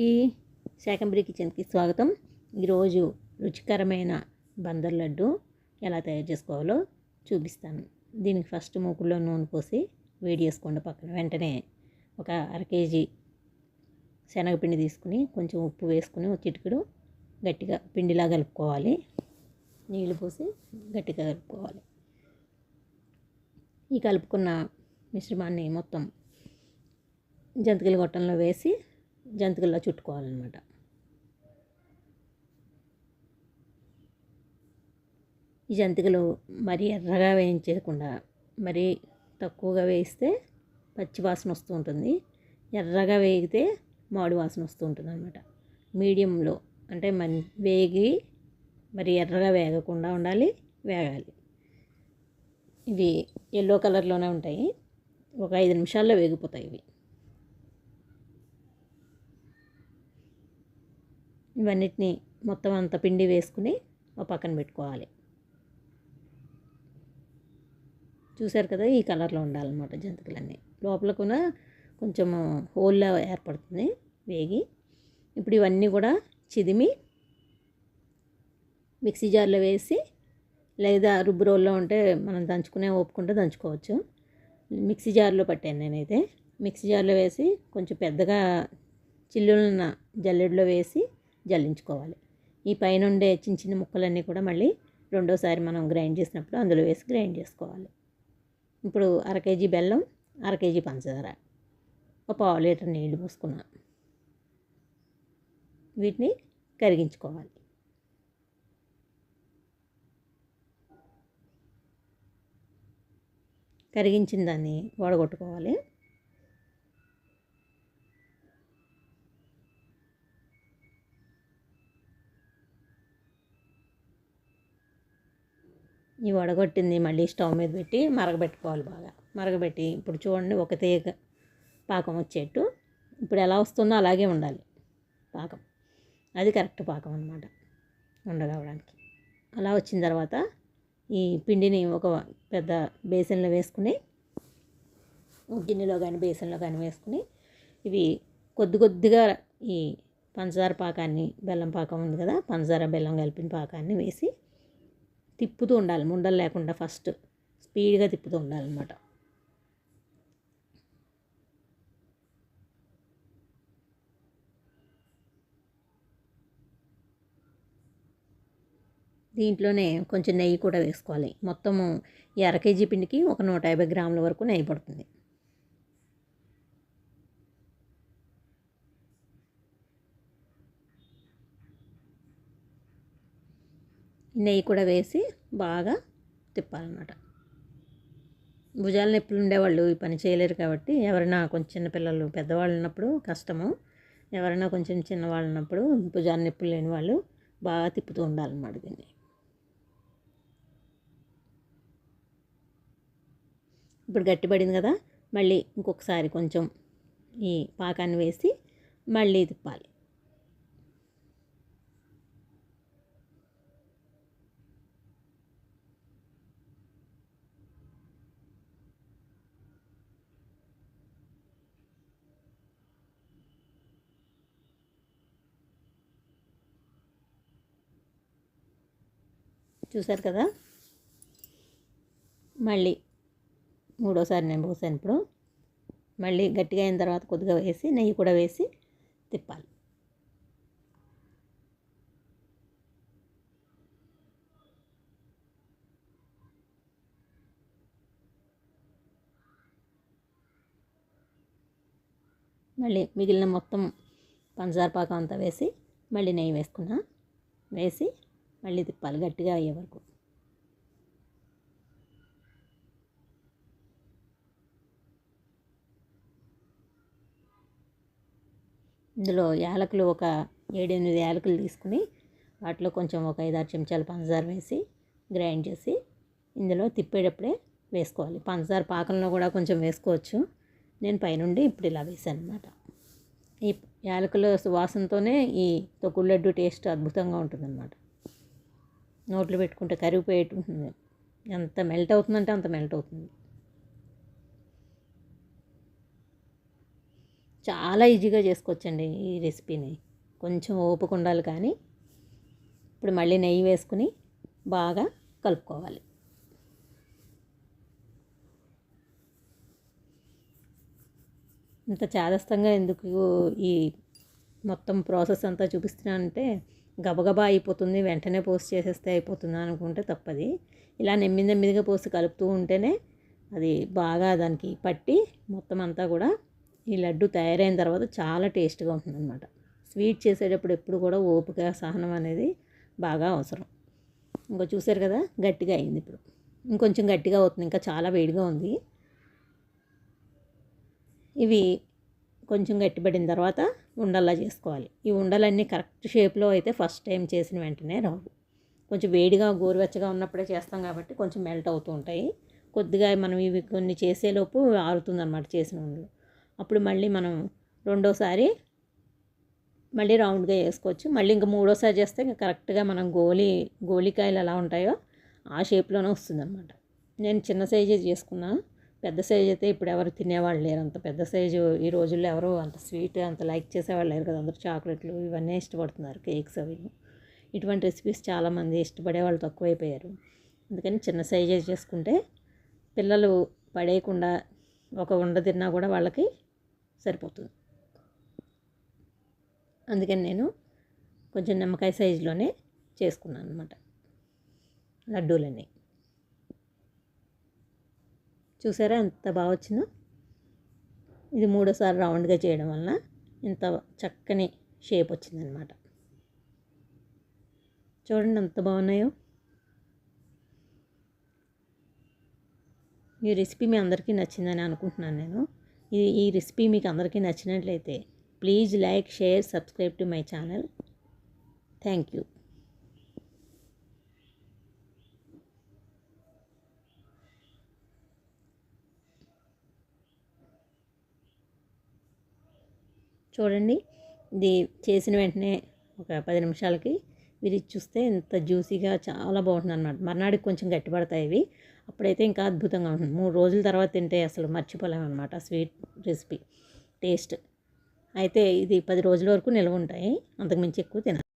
అందరికీ శాకంబరి కిచెన్కి స్వాగతం. ఈరోజు రుచికరమైన బందర్ లడ్డు ఎలా తయారు చేసుకోవాలో చూపిస్తాను. దీనికి ఫస్ట్ మూకుల్లో నూనె పోసి వేడి చేసుకోండి పక్కన. వెంటనే ఒక అర కేజీ శనగపిండి తీసుకుని కొంచెం ఉప్పు వేసుకుని ఒక చిటికెడు గట్టిగా పిండిలా కలుపుకోవాలి. నీళ్ళు పోసి గట్టిగా కలుపుకోవాలి. ఈ కలుపుకున్న మిశ్రమాన్ని మొత్తం జంతికల గొట్టంలో వేసి జంతికల్లా చుట్టుకోవాలన్నమాట. ఈ జంతికలు మరీ ఎర్రగా వేయించకుండా మరీ తక్కువగా వేయిస్తే పచ్చి వాసన వస్తూ ఉంటుంది. ఎర్రగా వేగితే మామిడి వాసన వస్తూ ఉంటుంది అనమాట మీడియంలో అంటే మన్ వేగి మరి ఎర్రగా వేగకుండా ఉండాలి వేగాలి. ఇవి ఎల్లో కలర్లోనే ఉంటాయి. ఒక ఐదు నిమిషాల్లో వేగిపోతాయి ఇవి. ఇవన్నిటిని మొత్తం అంత పిండి వేసుకుని ఒక పక్కన పెట్టుకోవాలి. చూసారు కదా ఈ కలర్లో ఉండాలన్నమాట జంతికలన్నీ. లోపల కూడా కొంచెం హోల్లా ఏర్పడుతుంది వేగి. ఇప్పుడు ఇవన్నీ కూడా చిదిమి మిక్సీ జార్లో వేసి లేదా రుబ్బు రోల్లో ఉంటే మనం దంచుకునే ఓపుకుంటే దంచుకోవచ్చు. మిక్సీ జార్లో పట్టాను నేనైతే. మిక్సీ జార్లో వేసి కొంచెం పెద్దగా చిల్లున్న జల్లెడలో వేసి జల్లించుకోవాలి. ఈ పైన ఉండే చిన్న చిన్న ముక్కలన్నీ కూడా మళ్ళీ రెండోసారి మనం గ్రైండ్ చేసినప్పుడు అందులో వేసి గ్రైండ్ చేసుకోవాలి. ఇప్పుడు అర కేజీ బెల్లం అర కేజీ పంచదార ఒక పావు లీటర్ నీళ్ళు పోసుకున్నాం. వీటిని కరిగించుకోవాలి. కరిగించిన దాన్ని వడగొట్టుకోవాలి. ఈ వడగొట్టింది మళ్ళీ స్టవ్ మీద పెట్టి మరగబెట్టుకోవాలి బాగా. మరగబెట్టి ఇప్పుడు చూడండి ఒక తీగ పాకం వచ్చేట్టు. ఇప్పుడు ఎలా వస్తుందో అలాగే ఉండాలి పాకం. అది కరెక్ట్ పాకం అనమాట ఉండగవడానికి. అలా వచ్చిన తర్వాత ఈ పిండిని ఒక పెద్ద బేసన్లో వేసుకుని గిన్నెలో కానీ బేసన్లో కానీ వేసుకుని ఇవి కొద్ది కొద్దిగా ఈ పంచదార పాకాన్ని బెల్లం పాకం ఉంది కదా పంచదార బెల్లం కలిపిన పాకాన్ని వేసి తిప్పుతూ ఉండాలి ముండలు లేకుండా ఫస్ట్. స్పీడ్గా తిప్పుతూ ఉండాలన్నమాట. దీంట్లోనే కొంచెం నెయ్యి కూడా వేసుకోవాలి. మొత్తము అర కేజీ పిండికి ఒక నూట యాభై గ్రాముల వరకు నెయ్యి పడుతుంది. నెయ్యి కూడా వేసి బాగా తిప్పాలన్నమాట. భుజాల నొప్పులు ఉండేవాళ్ళు ఈ పని చేయలేరు కాబట్టి ఎవరైనా కొంచెం చిన్నపిల్లలు పెద్దవాళ్ళు ఉన్నప్పుడు కష్టము. ఎవరైనా కొంచెం చిన్నవాళ్ళు ఉన్నప్పుడు భుజాల నొప్పులు లేని వాళ్ళు బాగా తిప్పుతూ ఉండాలన్నమాట దీన్ని. ఇప్పుడు గట్టిపడింది కదా మళ్ళీ ఇంకొకసారి కొంచెం ఈ పాకాన్ని వేసి మళ్ళీ తిప్పాలి. చూసారు కదా? మళ్ళీ మూడోసారి నేను పోసాను ఇప్పుడు. మళ్ళీ గట్టిగా అయిన తర్వాత కొద్దిగా వేసి నెయ్యి కూడా వేసి తిప్పాలి. మళ్ళీ మిగిలిన మొత్తం పంచదార పాకం అంతా వేసి మళ్ళీ నెయ్యి వేసుకున్నా. వేసి మళ్ళీ తిప్పాలి గట్టిగా అయ్యే వరకు. ఇందులో యాలకులు ఒక ఏడెనిమిది యాలకులు తీసుకుని వాటిలో కొంచెం ఒక ఐదారు చెంచాలు పంచదార వేసి గ్రైండ్ చేసి ఇందులో తిప్పేటప్పుడే వేసుకోవాలి. పంచదార పాకంలో కూడా కొంచెం వేసుకోవచ్చు. నేను పైనుండి ఇప్పుడు ఇలా వేసాను అనమాట ఈ యాలకుల వాసనతోనే ఈ తొక్కుడు లడ్డు టేస్ట్ అద్భుతంగా ఉంటుందన్నమాట. నోట్లో పెట్టుకుంటే కరిగిపోయేట్టు ఉంటుంది ఎంత మెల్ట్ అవుతుందంటే అంత మెల్ట్ అవుతుంది. చాలా ఈజీగా చేసుకోవచ్చండి ఈ రెసిపీని కొంచెం ఓపిక ఉండాలి కానీ ఇప్పుడు మళ్ళీ నెయ్యి వేసుకుని బాగా కలుపుకోవాలి. ఇంత చాదస్తంగా ఎందుకు ఈ మొత్తం ప్రాసెస్ అంతా చూపిస్తున్నానంటే గబగబా అయిపోతుంది వెంటనే పోస్ట్ చేసేస్తే అయిపోతుంది అనుకుంటే తప్పది. ఇలా నెమ్మిది నెమ్మిదిగా పోసి కలుపుతూ ఉంటేనే అది బాగా దానికి పట్టి మొత్తం అంతా కూడా ఈ లడ్డు తయారైన తర్వాత చాలా టేస్ట్గా ఉంటుందన్నమాట. స్వీట్ చేసేటప్పుడు ఎప్పుడు కూడా ఓపిక సహనం అనేది బాగా అవసరం. ఇంకా చూసారు కదా గట్టిగా అయింది ఇప్పుడు. ఇంకొంచెం గట్టిగా అవుతుంది ఇంకా చాలా వేడిగా ఉంది. ఇవి కొంచెం గట్టిపడిన తర్వాత ఉండల్లా చేసుకోవాలి. ఈ ఉండలన్నీ కరెక్ట్ షేప్లో అయితే ఫస్ట్ టైం చేసిన వెంటనే రావు. కొంచెం వేడిగా గోరువెచ్చగా ఉన్నప్పుడే చేస్తాం కాబట్టి కొంచెం మెల్ట్ అవుతూ ఉంటాయి. కొద్దిగా మనం ఇవి కొన్ని చేసేలోపు ఆరుతుందనమాట చేసిన ఉండలు. అప్పుడు మళ్ళీ మనం రెండోసారి మళ్ళీ రౌండ్గా వేసుకోవచ్చు. మళ్ళీ ఇంకా మూడోసారి చేస్తే ఇంకా కరెక్ట్గా మనం గోలి గోలికాయలు ఎలా ఉంటాయో ఆ షేప్లోనే వస్తుందన్నమాట. నేను చిన్న సైజే చేసుకున్నా. పెద్ద సైజ్ అయితే ఇప్పుడు ఎవరు తినేవాళ్ళు లేరు. అంత పెద్ద సైజు ఈ రోజుల్లో ఎవరు అంత స్వీట్ అంత లైక్ చేసేవాళ్ళు లేరు కదా. అందరూ చాక్లెట్లు ఇవన్నీ ఇష్టపడుతున్నారు కేక్స్ అవి. ఇటువంటి రెసిపీస్ చాలామంది ఇష్టపడే వాళ్ళు తక్కువైపోయారు. అందుకని చిన్న సైజే చేసుకుంటే పిల్లలు పడేయకుండా ఒక ఉండ తిన్నా కూడా వాళ్ళకి సరిపోతుంది. అందుకని నేను కొంచెం నిమ్మకాయ సైజులోనే చేసుకున్నాను అనమాట లడ్డూలన్నీ. చూసారా ఎంత బాగా వచ్చిందో? ఇది మూడోసారి రౌండ్గా చేయడం వలన ఇంత చక్కని షేప్ వచ్చిందనమాట చూడండి ఎంత బాగున్నాయో. ఈ రెసిపీ మీ అందరికీ నచ్చిందని అనుకుంటున్నాను నేను. ఈ ఈ రెసిపీ మీకు అందరికీ నచ్చినట్లయితే please like share subscribe to my channel. Thank you. చూడండి. ఇది చేసిన వెంటనే ఒక పది నిమిషాలకి విరిచి చూస్తే ఇంత జ్యూసీగా చాలా బాగుంటుంది అనమాట మర్నాడికి కొంచెం గట్టిపడతాయి ఇవి. అప్పుడైతే ఇంకా అద్భుతంగా ఉంటుంది. మూడు రోజుల తర్వాత తింటే అసలు మర్చిపోలేము అనమాట స్వీట్ రెసిపీ టేస్ట్. అయితే ఇది పది రోజుల వరకు నిల్వ ఉంటాయి. అంతకుమించి ఎక్కువ తిన